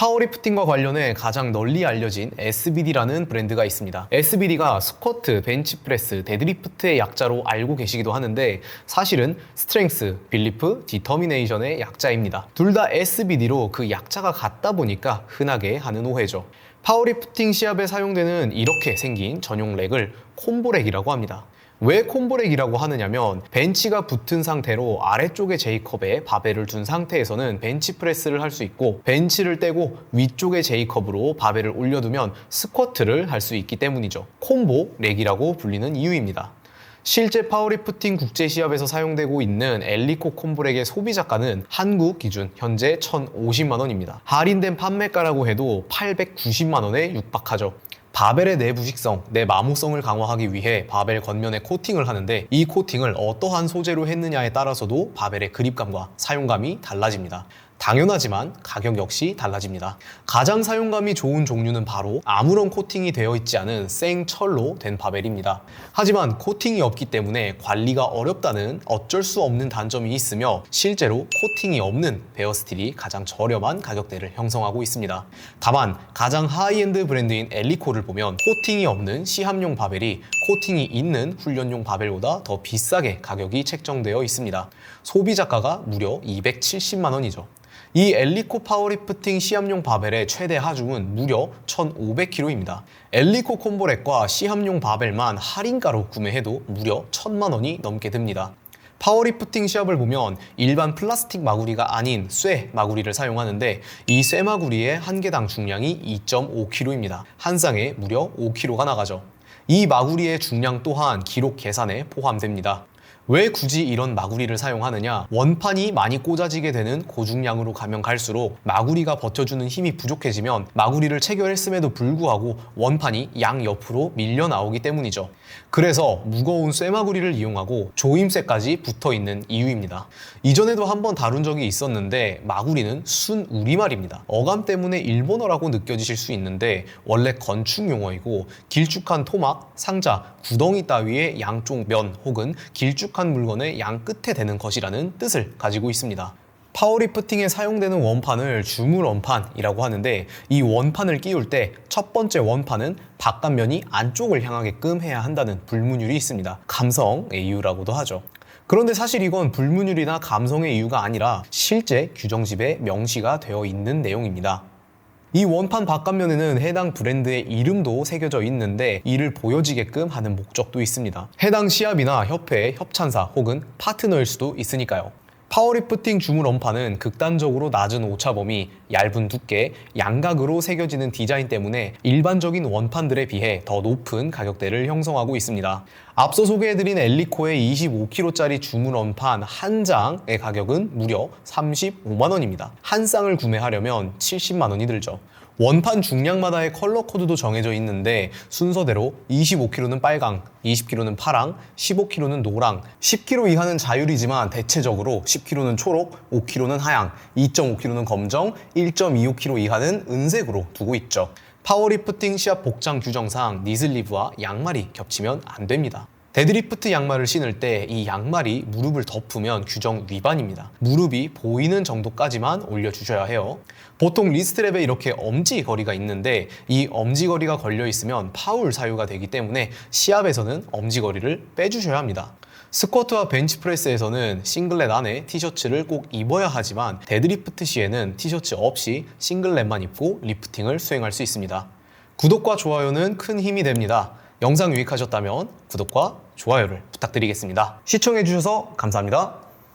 파워리프팅과 관련해 가장 널리 알려진 SBD라는 브랜드가 있습니다. SBD가 스쿼트, 벤치프레스, 데드리프트의 약자로 알고 계시기도 하는데 사실은 스트렝스, 빌리프, 디터미네이션의 약자입니다. 둘 다 SBD로 그 약자가 같다 보니까 흔하게 하는 오해죠. 파워리프팅 시합에 사용되는 이렇게 생긴 전용 렉을 콤보렉이라고 합니다. 왜 콤보렉이라고 하느냐면 벤치가 붙은 상태로 아래쪽에 J컵에 바벨을 둔 상태에서는 벤치 프레스를 할 수 있고 벤치를 떼고 위쪽에 J컵으로 바벨을 올려두면 스쿼트를 할 수 있기 때문이죠. 콤보 렉이라고 불리는 이유입니다. 실제 파워리프팅 국제 시합에서 사용되고 있는 엘리코 콤보렉의 소비 자가는 한국 기준 현재 1,050만 원입니다. 할인된 판매가라고 해도 890만 원에 육박하죠. 바벨의 내부식성, 내 마모성을 강화하기 위해 바벨 겉면에 코팅을 하는데 이 코팅을 어떠한 소재로 했느냐에 따라서도 바벨의 그립감과 사용감이 달라집니다. 당연하지만 가격 역시 달라집니다. 가장 사용감이 좋은 종류는 바로 아무런 코팅이 되어 있지 않은 생철로 된 바벨입니다. 하지만 코팅이 없기 때문에 관리가 어렵다는 어쩔 수 없는 단점이 있으며 실제로 코팅이 없는 베어스틸이 가장 저렴한 가격대를 형성하고 있습니다. 다만 가장 하이엔드 브랜드인 엘리코를 보면 코팅이 없는 시합용 바벨이 코팅이 있는 훈련용 바벨보다 더 비싸게 가격이 책정되어 있습니다. 소비 자가가 무려 270만 원이죠. 이 엘리코 파워리프팅 시합용 바벨의 최대 하중은 무려 1,500kg입니다. 엘리코 콤보렉과 시합용 바벨만 할인가로 구매해도 무려 1,000만 원이 넘게 듭니다. 파워리프팅 시합을 보면 일반 플라스틱 마구리가 아닌 쇠 마구리를 사용하는데 이 쇠 마구리의 한 개당 중량이 2.5kg입니다. 한 쌍에 무려 5kg가 나가죠. 이 마구리의 중량 또한 기록 계산에 포함됩니다. 왜 굳이 이런 마구리를 사용하느냐? 원판이 많이 꽂아지게 되는 고중량으로 가면 갈수록 마구리가 버텨주는 힘이 부족해지면 마구리를 체결했음에도 불구하고 원판이 양 옆으로 밀려 나오기 때문이죠. 그래서 무거운 쇠마구리를 이용하고 조임쇠까지 붙어 있는 이유입니다. 이전에도 한번 다룬 적이 있었는데 마구리는 순 우리말입니다. 어감 때문에 일본어라고 느껴지실 수 있는데 원래 건축 용어이고 길쭉한 토막, 상자, 구덩이 따위의 양쪽 면 혹은 길쭉한 물건의 양 끝에 대는 것이라는 뜻을 가지고 있습니다. 파워리프팅에 사용되는 원판을 주물 원판이라고 하는데 이 원판을 끼울 때 첫 번째 원판은 바깥면이 안쪽을 향하게끔 해야 한다는 불문율이 있습니다. 감성의 이유라고도 하죠. 그런데 사실 이건 불문율이나 감성의 이유가 아니라 실제 규정집에 명시가 되어 있는 내용입니다. 이 원판 바깥면에는 해당 브랜드의 이름도 새겨져 있는데 이를 보여지게끔 하는 목적도 있습니다. 해당 시합이나 협회의 협찬사 혹은 파트너일 수도 있으니까요. 파워리프팅 주물 원판은 극단적으로 낮은 오차범위, 얇은 두께, 양각으로 새겨지는 디자인 때문에 일반적인 원판들에 비해 더 높은 가격대를 형성하고 있습니다. 앞서 소개해드린 엘리코의 25kg짜리 주물 원판 한 장의 가격은 무려 35만 원입니다. 한 쌍을 구매하려면 70만 원이 들죠. 원판 중량마다의 컬러 코드도 정해져 있는데 순서대로 25kg는 빨강, 20kg는 파랑, 15kg는 노랑, 10kg 이하는 자율이지만 대체적으로 10kg는 초록, 5kg는 하양, 2.5kg는 검정, 1.25kg 이하는 은색으로 두고 있죠. 파워리프팅 시합 복장 규정상 니슬리브와 양말이 겹치면 안 됩니다. 데드리프트 양말을 신을 때 이 양말이 무릎을 덮으면 규정 위반입니다. 무릎이 보이는 정도까지만 올려주셔야 해요. 보통 리스트랩에 이렇게 엄지 거리가 있는데 이 엄지 거리가 걸려 있으면 파울 사유가 되기 때문에 시합에서는 엄지 거리를 빼주셔야 합니다. 스쿼트와 벤치프레스에서는 싱글렛 안에 티셔츠를 꼭 입어야 하지만 데드리프트 시에는 티셔츠 없이 싱글렛만 입고 리프팅을 수행할 수 있습니다. 구독과 좋아요는 큰 힘이 됩니다. 영상 유익하셨다면 구독과 좋아요를 부탁드리겠습니다. 시청해주셔서 감사합니다.